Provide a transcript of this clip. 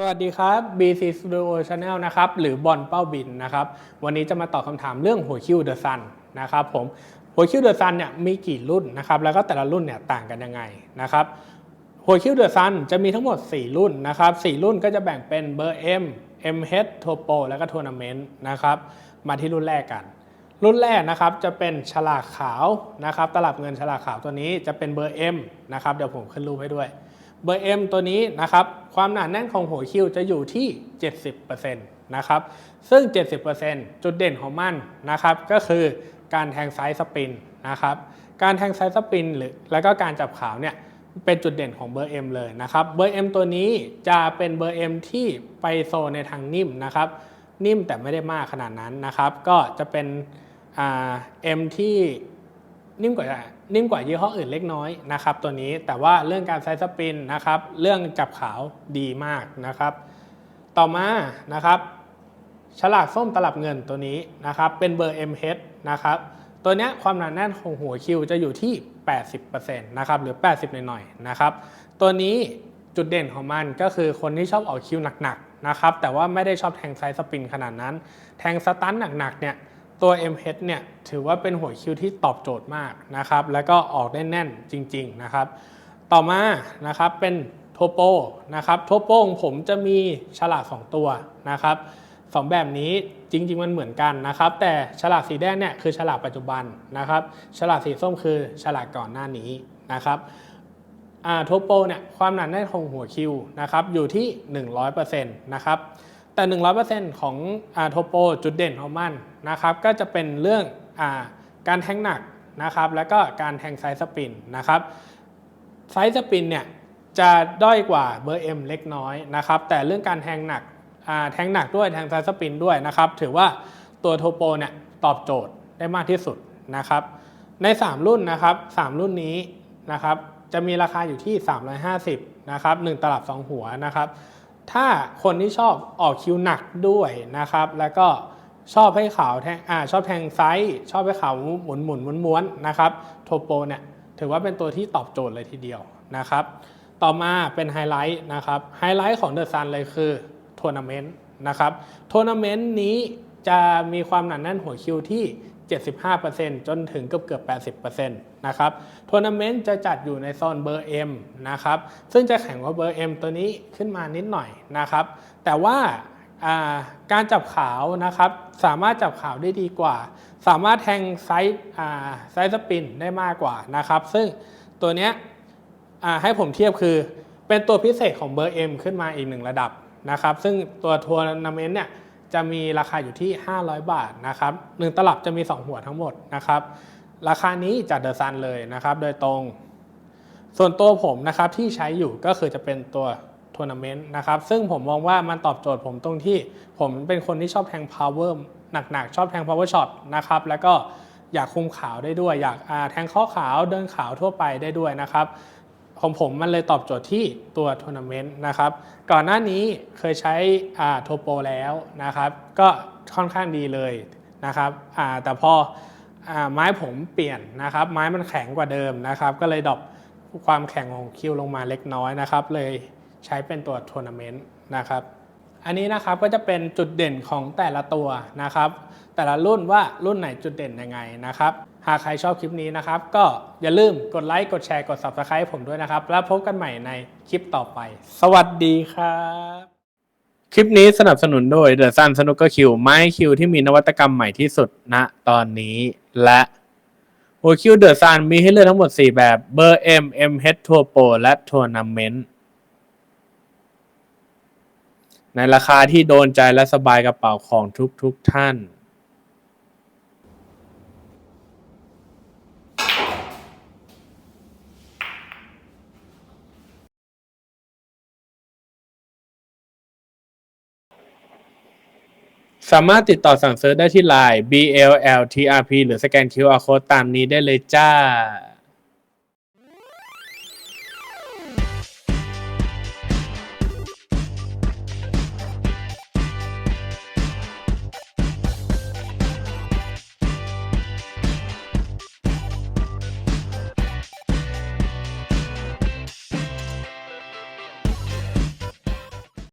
สวัสดีครับ BC Studio Channel นะครับ หรือบอลเป้าบินนะครับ วันนี้จะมาตอบคำถามเรื่องหัวคิวเดอะซันนะครับผมหัวคิวเดอะซันเนี่ยมีกี่รุ่นนะครับ แล้วก็แต่ละรุ่นเนี่ยต่างกันยังไงนะครับหัวคิวเดอะซันจะมีทั้งหมด 4 รุ่นนะครับ 4 รุ่นก็จะแบ่งเป็นเบอร์ M MH Topo แล้วก็ทัวร์นาเมนต์นะครับ มาที่รุ่นแรกกัน รุ่นแรกนะครับจะเป็นฉลากขาวนะครับ ตลับเงินฉลากขาวตัวนี้จะเป็นเบอร์ M นะครับ เดี๋ยวผมขึ้นรูปให้ด้วย เบอร์ M ตัวนี้นะครับ ความหนาแน่นของหัวคิวจะอยู่ที่ 70%นะครับ ซึ่ง 70%จุดเด่นของมันนะครับ ก็คือการแทงไซส์สปินนะครับ การแทงไซส์สปินหรือแล้วก็การจับขาวเนี่ยเป็นจุดเด่นของเบอร์ M เลยนะครับ เบอร์ M ตัวนี้จะเป็นเบอร์ M ที่ไปโซในทางนิ่มนะครับ นิ่มแต่ไม่ได้มากขนาดนั้นนะครับ ก็จะเป็นเอ่า M ที่ นิ่มกว่านิ่มกว่ายี่ห้ออื่นเล็กน้อยนะครับตัวนี้แต่ว่าเรื่องการไซส์สปินนะครับเรื่องจับขาวดีมากนะครับ ต่อมานะครับฉลากส้มตลับเงินตัวนี้นะครับเป็นเบอร์ MH นะครับตัวนี้ความหนาแน่นของหัวคิวจะอยู่ที่ 80%นะครับหรือ 80 หน่อยๆนะครับตัวนี้จุดเด่นของมันก็คือคนที่ชอบออกคิวหนักๆนะครับแต่ว่าไม่ได้ชอบแทงไซส์สปินขนาดนั้น แทงสตันหนักๆเนี่ย ตัว MH เนี่ยถือว่าเป็นหัวคิวที่ตอบโจทย์มากนะครับ แล้วก็ออกได้แน่นจริง ๆนะครับ ต่อมานะครับเป็นโทโปนะครับโทโปของผมจะมีฉลาก 2 ตัวนะครับสองแบบนี้จริง ๆ มันเหมือนกันนะครับ แต่ฉลากสีแดงเนี่ยคือฉลากปัจจุบันนะครับ ฉลากสีส้มคือฉลากก่อนหน้านี้นะครับอ่าโทโปเนี่ยความหนาแน่นของหัวคิวนะครับอยู่ที่ 100%นะครับ แต่ 100%ของอาโทโปจุดเด่นของมันนะครับก็จะเป็นเรื่องอาการแทงหนักนะครับแล้วก็การแทงไซส์สปินนะครับไซส์สปินเนี่ยจะด้อยกว่าเบอร์ M เล็กน้อยนะครับแต่เรื่องการแทงหนักแทงหนักด้วยแทงไซส์สปินด้วยนะครับถือว่าตัวโทโปเนี่ยตอบโจทย์ได้มากที่สุดนะครับใน 3 รุ่นนะครับ3รุ่นนี้นะครับจะมีราคาอยู่ที่ 350นะครับ1ตลับ 2 หัวนะครับ ถ้าคนที่ชอบออกคิวหนักด้วยนะครับ แล้วก็ชอบให้ขาวแทงอ่าชอบแทงไซส์ชอบให้ขาวหมุนหมุนม้วนม้วนๆนะครับโทโปเนี่ยถือว่าเป็นตัวที่ตอบโจทย์เลยทีเดียวนะครับ ต่อมาเป็นไฮไลท์นะครับไฮไลท์ของเดอะซันเลยคือทัวร์นาเมนต์นะครับทัวร์นาเมนต์นี้จะมีความหนาแน่นหัวคิวที่ 75%จนถึงเกือบเกือบ80%นะครับทัวร์นาเมนต์จะจัดอยู่ในโซนเบอร์ M นะครับซึ่งจะแข่งกว่าเบอร์ M ตัวนี้ขึ้นมานิดหน่อยนะครับแต่ว่าาการจับขาวนะครับสามารถจับขาวได้ดีกว่า สามารถแทงไซส์ไซส์สปินได้มากกว่านะครับซึ่งตัวเนี้ยให้ผมเทียบคือเป็นตัวพิเศษของเบอร์ M ขึ้นมาอีกหนึ่งระดับนะครับซึ่งตัวทัวร์นาเมนต์เนี่ย จะมีราคาอยู่ที่ 500 บาทนะครับหนึ่งตลับจะมี 2 หัวทั้งหมดนะครับ ราคานี้จากเดอะซันเลยนะครับ โดยตรง ส่วนตัวผมนะครับที่ใช้อยู่ก็คือจะเป็นตัวทัวร์นาเมนต์นะครับ ซึ่งผมมองว่ามันตอบโจทย์ผมตรงที่ ผมเป็นคนที่ชอบแทง power หนักๆ ชอบแทง power shot นะครับ แล้วก็อยากคุมขาวได้ด้วย อยากแทงข้อขาวเดินขาวทั่วไปได้ด้วยนะครับ ของผมมันเลยตอบโจทย์ที่ตัวทัวร์นาเมนต์นะครับ ก่อนหน้านี้เคยใช้อ่าโทโปแล้วนะครับ ก็ค่อนข้างดีเลยนะครับแต่พออไม้ผมเปลี่ยนนะครับ ไม้มันแข็งกว่าเดิมนะครับ ก็เลยดรอปความแข็งของคิวลงมาเล็กน้อยนะครับ เลยใช้เป็นตัวทัวร์นาเมนต์นะครับ อันนี้นะครับก็จะเป็นจุดเด่นของแต่ละตัวนะครับ แต่ละรุ่นว่ารุ่นไหนจุดเด่นยังไงนะครับ หากใครชอบคลิปนี้นะครับ ก็อย่าลืมกดไลค์กดแชร์กด Subscribe ให้ผมด้วยนะครับ แล้วพบกันใหม่ในคลิปต่อไป สวัสดีครับ คลิปนี้สนับสนุนโดย The Sun Snooker Q ไม้คิวที่มีนวัตกรรมใหม่ที่สุดณตอนนี้และหัวคิว The Sun มีให้เลือกทั้งหมด 4 แบบเบอร์ M M H Tour Pro และ Tournament ในราคาที่โดนใจและสบายกระเป๋าของทุกๆทท่าน สามารถติดต่อสั่งซื้อได้ที่ไลน์ BLLTRP หรือสแกน QR Code ตามนี้ได้เลยจ้า